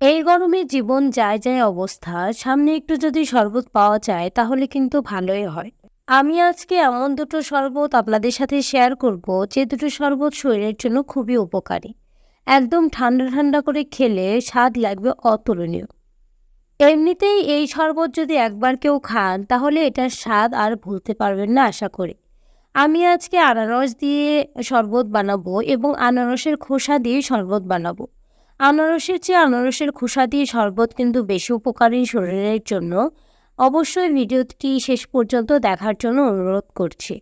এই গরমে জীবন যায় যায় অবস্থা। সামনে একটু যদি শরবত পাওয়া যায়, তাহলে কিন্তু ভালোই হয়। আমি আজকে এমন দুটো শরবত আপনাদের সাথে শেয়ার করব, যে দুটো শরবত শরীরের জন্য খুবই উপকারী। একদম ঠান্ডা ঠান্ডা করে খেলে স্বাদ লাগবে অতুলনীয়। এমনিতেই এই শরবত যদি একবার কেউ খান, তাহলে এটার স্বাদ আর ভুলতে পারবেন না আশা করি। আমি আজকে আনারস দিয়ে শরবত বানাবো এবং আনারসের খোসা দিয়ে শরবত বানাবো। আনারসের চেয়ে আনারসের খোসা দিয়ে শরবত কিন্তু বেশি উপকারী শরীরের জন্য। অবশ্যই ভিডিওটি শেষ পর্যন্ত দেখার জন্য অনুরোধ করছি।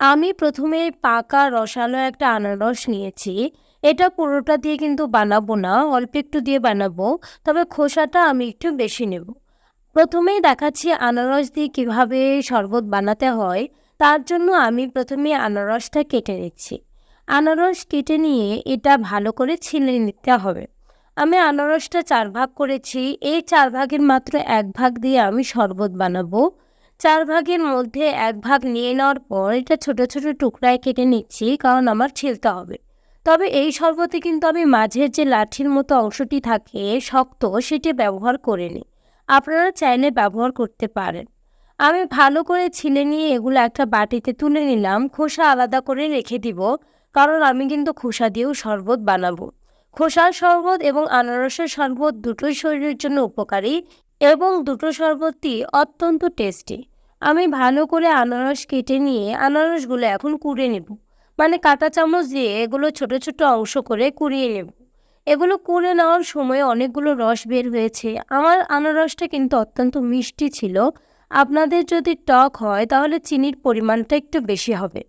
আমি প্রথমে পাকা রসালো একটা আনারস নিয়েছি। এটা পুরোটা দিয়ে কিন্তু বানাবো না, অল্প একটু দিয়ে বানাবো, তবে খোসাটা আমি একটু বেশি নেব। প্রথমেই দেখাচ্ছি আনারস দিয়ে কীভাবে শরবত বানাতে হয়। তার জন্য আমি প্রথমে আনারসটা কেটে নিচ্ছি। আনারস কেটে নিয়ে এটা ভালো করে ছিলে নিতে হবে। আমি আনারসটা চার ভাগ করেছি, এই চার ভাগের মাত্র এক ভাগ দিয়ে আমি শরবত বানাবো। চার ভাগের মধ্যে এক ভাগ নিয়ে নেওয়ার পর এটা ছোট ছোট টুকরায় কেটে নিচ্ছি, কারণ আমার ছিলতে হবে। তবে এই শরবতে কিন্তু আমি মাঝের যে লাঠির মতো অংশটি থাকে, শক্ত, সেটি ব্যবহার করে নিই। আপনারা চাইলে ব্যবহার করতে পারেন। আমি ভালো করে ছিলে নিয়ে এগুলো একটা বাটিতে তুলে নিলাম, খোসা আলাদা করে রেখে দিব, কারণ আমি কিন্তু খোসা দিয়েও শরবত বানাবো। খোসার শরবত এবং আনারসের শরবত দুটোই শরীরের জন্য উপকারী এবং দুটো শরবতই অত্যন্ত টেস্টি আমি ভালো করে আনারস কেটে নিয়ে আনারসগুলো এখন কুড়ে নেব। মানে কাঁটা চামচ দিয়ে এগুলো ছোট ছোট অংশ করে কুড়িয়ে নেব। এগুলো কুড়ে নেওয়ার সময় অনেকগুলো রস বের হয়েছে। আমার আনারসটা কিন্তু অত্যন্ত মিষ্টি ছিল। আপনাদের যদি টক হয় তাহলে চিনির পরিমাণটা একটু বেশি হবে।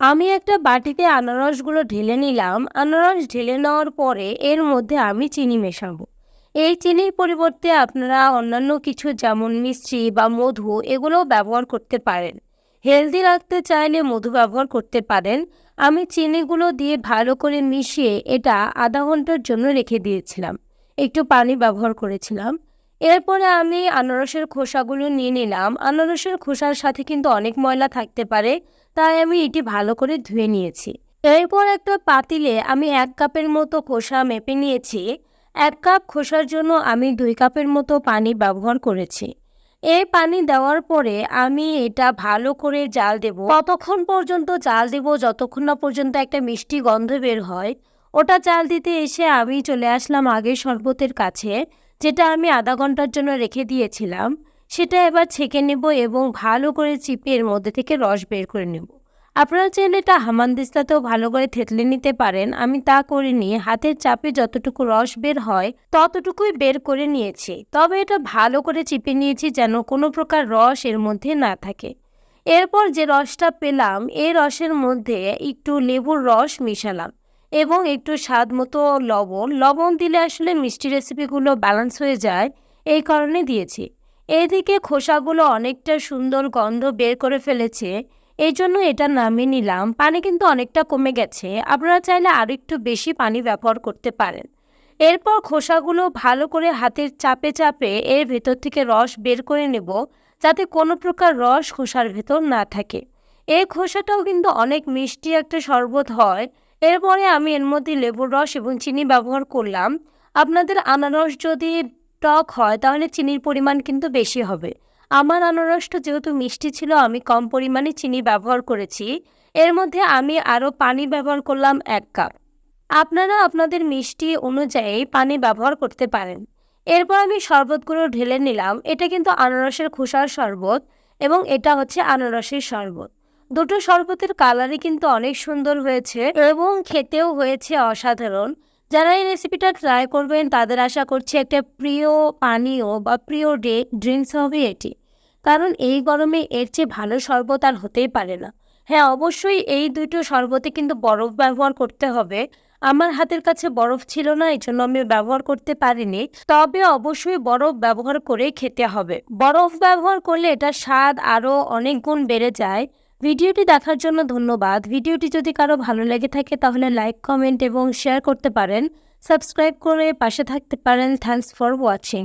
আমি একটা বাটিতে আনারসগুলো ঢেলে নিলাম। আনারস ঢেলে নেওয়ার পরে এর মধ্যে আমি চিনি মেশাবো। এই চিনির পরিবর্তে আপনারা অন্যান্য কিছু যেমন মিষ্টি বা মধু এগুলোও ব্যবহার করতে পারেন। হেলদি রাখতে চাইলে মধু ব্যবহার করতে পারেন। আমি চিনিগুলো দিয়ে ভালো করে মিশিয়ে এটা আধা ঘণ্টার জন্য রেখে দিয়েছিলাম। একটু পানি ব্যবহার করেছিলাম। এরপরে আমি আনারসের খোসাগুলো নিয়ে নিলাম। আনারসের খোসার সাথে কিন্তু অনেক ময়লা থাকতে পারে। তাই আমি এটি ভালো করে ধুয়ে নিয়েছি। এরপর একটা পাতিলে আমি এক কাপের মতো খোসা মেপে নিয়েছি। এক কাপ খোসার জন্য আমি দুই কাপের মতো পানি ব্যবহার করেছি। এই পানি দেওয়ার পরে আমি এটা ভালো করে জাল দেব। ততক্ষণ পর্যন্ত জাল দেব যতক্ষণ না পর্যন্ত একটা মিষ্টি গন্ধ বের হয়। ওটা জাল দিতে এসে আমি চলে আসলাম আগের শরবতের কাছে, যেটা আমি আধা ঘণ্টার জন্য রেখে দিয়েছিলাম। সেটা এবার ছেঁকে নেব এবং ভালো করে চিপে এর মধ্যে থেকে রস বের করে নেব। আপনারা চাইলে এটা হামানদিস্তাতেও ভালো করে থেতলে নিতে পারেন। আমি তা করে নিয়ে হাতের চাপে যতটুকু রস বের হয় ততটুকুই বের করে নিয়েছি। তবে এটা ভালো করে চিপে নিয়েছি যেন কোনো প্রকার রস এর মধ্যে না থাকে। এরপর যে রসটা পেলাম, এই রসের মধ্যে একটু লেবুর রস মিশালাম এবং একটু স্বাদ মতো লবণ। লবণ দিলে আসলে মিষ্টি রেসিপিগুলো ব্যালেন্স হয়ে যায়, এই কারণে দিয়েছি। এদিকে খোসাগুলো অনেকটা সুন্দর গন্ধ বের করে ফেলেছে এই জন্য এটা নামিয়ে নিলাম। পানি কিন্তু অনেকটা কমে গেছে, আপনারা চাইলে আরও একটু বেশি পানি ব্যবহার করতে পারেন। এরপর খোসাগুলো ভালো করে হাতের চাপে চাপে এর ভেতর থেকে রস বের করে নেব, যাতে কোনো প্রকার রস খোসার ভেতর না থাকে। এই খোসাটাও কিন্তু অনেক মিষ্টি একটা শরবত হয়। এরপরে আমি এর মধ্যে লেবুর রস এবং চিনি ব্যবহার করলাম। আপনাদের আনারস যদি টক হয়, তাহলে চিনির পরিমাণ কিন্তু বেশি হবে। আমার আনারসটা যেহেতু মিষ্টি ছিল, আমি কম পরিমাণে চিনি ব্যবহার করেছি। এর মধ্যে আমি আরও পানি ব্যবহার করলাম এক কাপ। আপনারা আপনাদের মিষ্টি অনুযায়ী পানি ব্যবহার করতে পারেন। এরপর আমি শরবতগুলো ঢেলে নিলাম। এটা কিন্তু আনারসের খোসার শরবত এবং এটা হচ্ছে আনারসের শরবত। দুটো শরবতের কালারই কিন্তু অনেক সুন্দর হয়েছে এবং খেতেও হয়েছে অসাধারণ। যারা এই রেসিপিটা ট্রাই করবেন, তাদের আশা করছি একটা প্রিয় পানীয় বা প্রিয় ডে ড্রিঙ্কস হবে এটি। কারণ এই গরমে এর চেয়ে ভালো শরবত আর হতেই পারে না। হ্যাঁ অবশ্যই এই দুটো শরবতে কিন্তু বরফ ব্যবহার করতে হবে। আমার হাতের কাছে বরফ ছিল না এই জন্য আমি ব্যবহার করতে পারিনি। তবে অবশ্যই বরফ ব্যবহার করে খেতে হবে। বরফ ব্যবহার করলে এটা স্বাদ আরও অনেক গুণ বেড়ে যায়। ভিডিওটি দেখার জন্য ধন্যবাদ। ভিডিওটি যদি কারও ভালো লেগে থাকে, তাহলে লাইক, কমেন্ট এবং শেয়ার করতে পারেন। সাবস্ক্রাইব করে পাশে থাকতে পারেন। Thanks for watching.